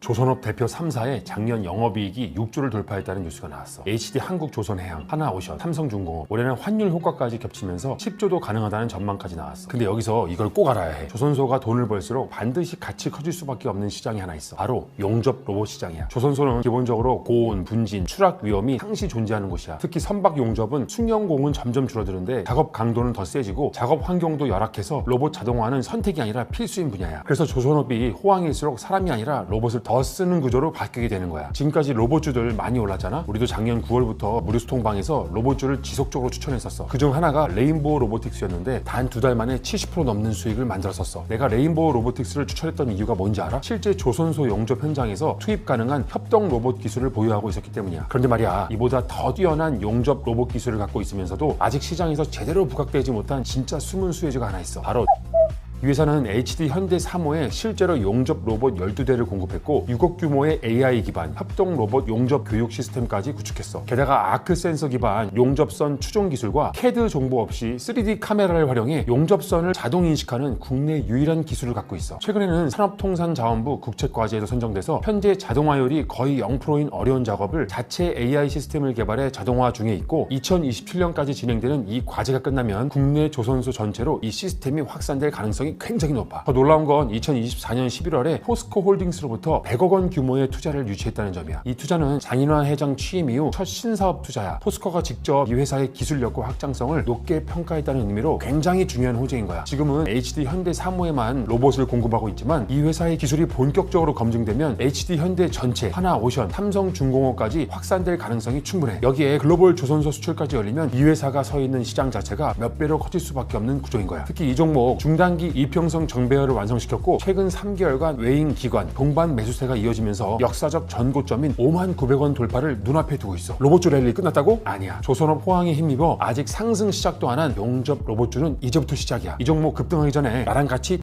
조선업 대표 3사의 작년 영업이익이 6조를 돌파했다는 뉴스가 나왔어. HD 한국조선해양, 하나오션, 삼성중공업 올해는 환율 효과까지 겹치면서 10조도 가능하다는 전망까지 나왔어. 근데 여기서 이걸 꼭 알아야 해. 조선소가 돈을 벌수록 반드시 같이 커질 수밖에 없는 시장이 하나 있어. 바로 용접 로봇 시장이야. 조선소는 기본적으로 고온, 분진, 추락 위험이 상시 존재하는 곳이야. 특히 선박 용접은 숙련공은 점점 줄어드는데 작업 강도는 더 세지고 작업 환경도 열악해서 로봇 자동화는 선택이 아니라 필수인 분야야. 그래서 조선업이 호황일수록 사람이 아니라 로봇을 더 쓰는 구조로 바뀌게 되는 거야. 지금까지 로봇주들 많이 올랐잖아. 우리도 작년 9월부터 무료 소통방에서 로봇주를 지속적으로 추천했었어. 그중 하나가 레인보우 로보틱스였는데 단 두 달 만에 70% 넘는 수익을 만들었었어. 내가 레인보우 로보틱스를 추천했던 이유가 뭔지 알아? 실제 조선소 용접 현장에서 투입 가능한 협동 로봇 기술을 보유하고 있었기 때문이야. 그런데 말이야, 이보다 더 뛰어난 용접 로봇 기술을 갖고 있으면서도 아직 시장에서 제대로 부각되지 못한 진짜 숨은 수혜주가 하나 있어. 바로 이 회사는 HD 현대 3호에 실제로 용접 로봇 12대를 공급했고 6억 규모의 AI 기반 협동 로봇 용접 교육 시스템까지 구축했어. 게다가 아크 센서 기반 용접선 추종 기술과 CAD 정보 없이 3D 카메라를 활용해 용접선을 자동 인식하는 국내 유일한 기술을 갖고 있어. 최근에는 산업통상자원부 국책과제에도 선정돼서 현재 자동화율이 거의 0%인 어려운 작업을 자체 AI 시스템을 개발해 자동화 중에 있고 2027년까지 진행되는 이 과제가 끝나면 국내 조선소 전체로 이 시스템이 확산될 가능성이 굉장히 높아. 더 놀라운 건 2024년 11월에 포스코 홀딩스로부터 100억 원 규모의 투자를 유치했다는 점이야. 이 투자는 장인환 회장 취임 이후 첫 신사업 투자야. 포스코가 직접 이 회사의 기술력과 확장성을 높게 평가했다는 의미로 굉장히 중요한 호재인 거야. 지금은 HD 현대 3호에만 로봇을 공급하고 있지만 이 회사의 기술이 본격적으로 검증되면 HD 현대 전체, 하나 오션, 삼성 중공업까지 확산될 가능성이 충분해. 여기에 글로벌 조선소 수출까지 열리면 이 회사가 서 있는 시장 자체가 몇 배로 커질 수밖에 없는 구조인 거야. 특히 이 종목 중단기 이평성 정배열을 완성시켰고 최근 3개월간 외인 기관 동반 매수세가 이어지면서 역사적 전고점인 5만 900원 돌파를 눈앞에 두고 있어. 로봇주 랠리 끝났다고? 아니야. 조선업 호황에 힘입어 아직 상승 시작도 안 한 용접 로봇주는 이제부터 시작이야. 이 종목 급등하기 전에 나랑 같이